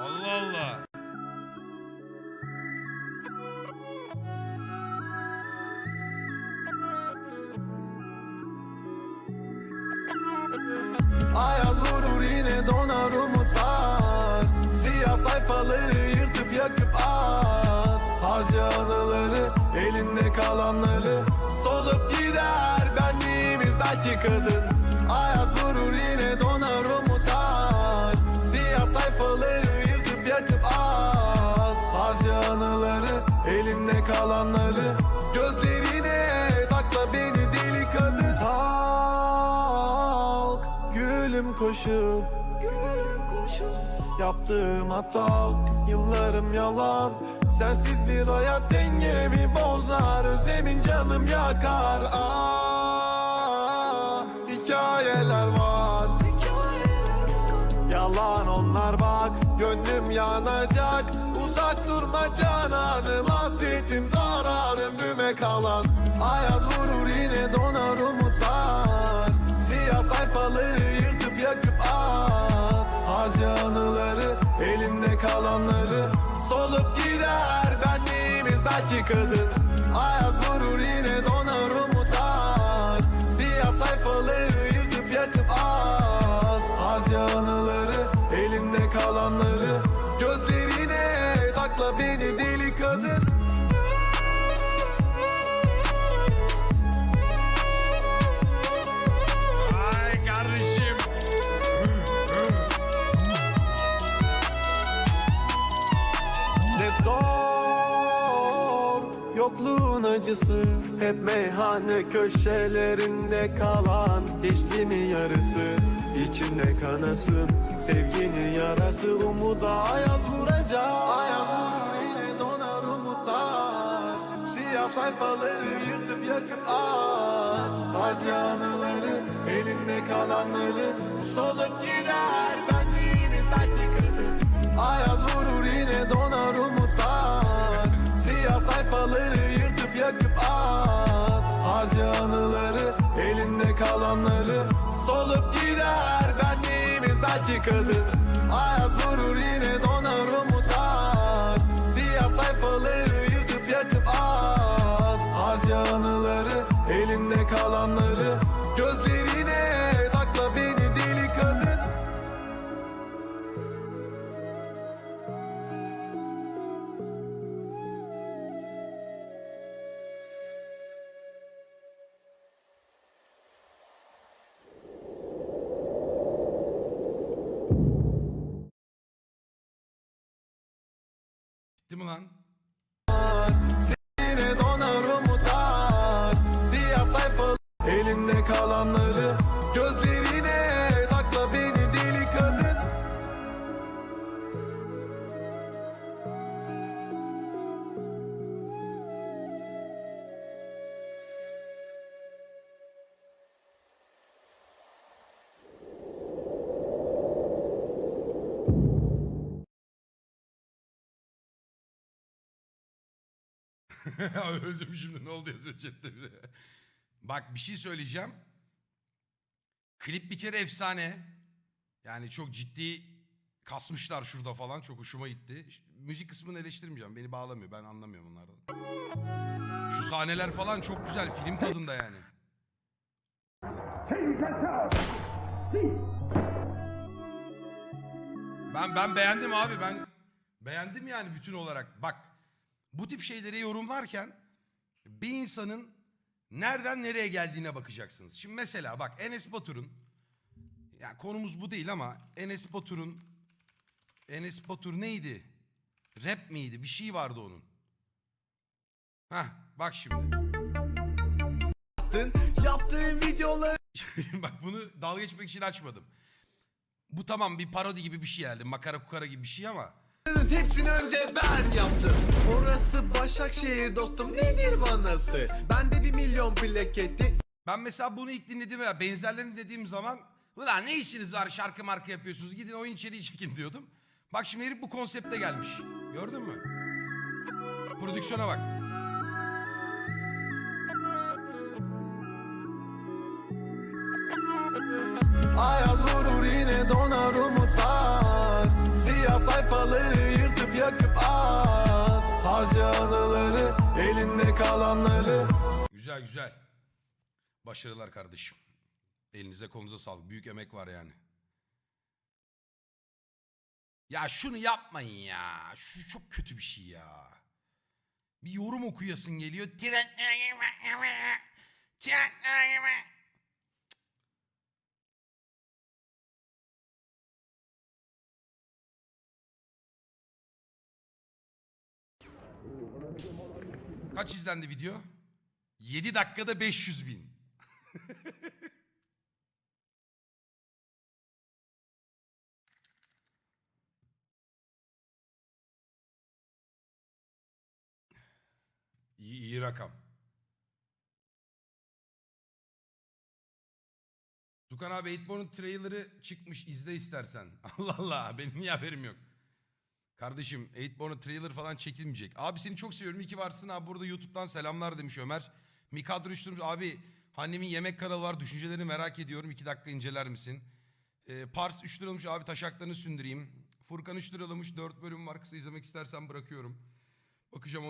Allah Allah. Ayaz vurur yine donar umutlar Siyah sayfaları yırtıp yakıp at Harca anıları elinde kalanları belki kadın Ayaz vurur yine donar umutlar Siyah sayfaları yırtıp yakıp at. Harca anıları elinde kalanları Gözlerine sakla beni deli kadın. Kalk gülüm koşup Yaptığım hata yıllarım yalan. Sensiz bir hayat dengemi bozar. Özlemin canım yakar. Ah, yanacak. Uzak durma cananım Hasretim zararım. Büme kalan Ayaz vurur yine donar umutlar. Siyah sayfaları yırtıp yakıp at. Harca anıları Elinde kalanları Solup gider. Benliğimiz belki kadın Ayaz vurur yine donar umutlar. Siyah sayfaları Sakla beni deli kadın. Ay kardeşim. Ne zor yokluğun acısı Hep meyhane köşelerinde kalan Geçtiğini yarısı. İçinde kanasın Sevginin yarası umuda ayaz vuracak. Ayaz Siyah sayfaları yırtıp yakıp at Harca anıları elinde kalanları. Solup gider benliğimiz belki kırılır Ayaz vurur yine donar umutlar. Siyah sayfaları yırtıp yakıp at Harca anıları elinde kalanları. Solup gider benliğimiz belki kadın Ayaz vurur yine donar elinde kalanları Gözlerine sakla beni deli kadın Bitti mi lan? Kalanları Gözlerine sakla beni deli kadın Öldüm şimdi ne oldu yazıyor chatte bile. Bak bir şey söyleyeceğim. Klip bir kere efsane. Yani çok ciddi kasmışlar şurada falan. Çok hoşuma gitti. Müzik kısmını eleştirmeyeceğim. Beni bağlamıyor. Ben anlamıyorum onlardan. Şu sahneler falan çok güzel. Film tadında yani. Ben ben beğendim abi. Ben beğendim yani bütün olarak. Bak bu tip şeyleri yorumlarken bir insanın nereden nereye geldiğine bakacaksınız. Şimdi mesela bak Enes Batur'un ya konumuz bu değil ama Enes Batur'un Enes Batur neydi? Rap miydi? Bir şey vardı onun. Hah bak şimdi. Yaptığın videoları bak bunu dalga geçmek için açmadım. Bu tamam bir parodi gibi bir şey herhalde. Makara kukara gibi bir şey ama. Hepsini önce ben yaptım Orası Başakşehir dostum nedir vanası Bende bir milyon plaketi Ben mesela bunu ilk dinledim ya benzerlerini dediğim zaman Ulan ne işiniz var şarkı marka yapıyorsunuz gidin oyun içeriği çekin diyordum. Bak şimdi herif bu konsepte gelmiş. Gördün mü? Prodüksiyona bak. Ay Dağları yırtıp yakıp at Harca anıları elinde kalanları Güzel güzel. Başarılar kardeşim. Elinize kolunuza sağlık. Büyük emek var yani. Ya şunu yapmayın ya. Şu çok kötü bir şey ya. Bir yorum okuyasın geliyor. Kaç izlendi video? 7 dakikada 500 bin. iyi, iyi rakam. Tukan abi 8born'un trailer'ı çıkmış izle istersen. Allah Allah benim niye haberim yok. Kardeşim 8born'un trailer falan çekilmeyecek. Abi seni çok seviyorum iyi ki varsın abi burada YouTube'dan selamlar demiş Ömer. Mikadr Üçtürüm abi annemin yemek kanalı var düşüncelerini merak ediyorum 2 dakika inceler misin? Ee, Pars 3 liralımış abi taşaklarını sündüreyim. Furkan 3 liralımış 4 bölüm var kısa izlemek istersen bırakıyorum. Bakacağım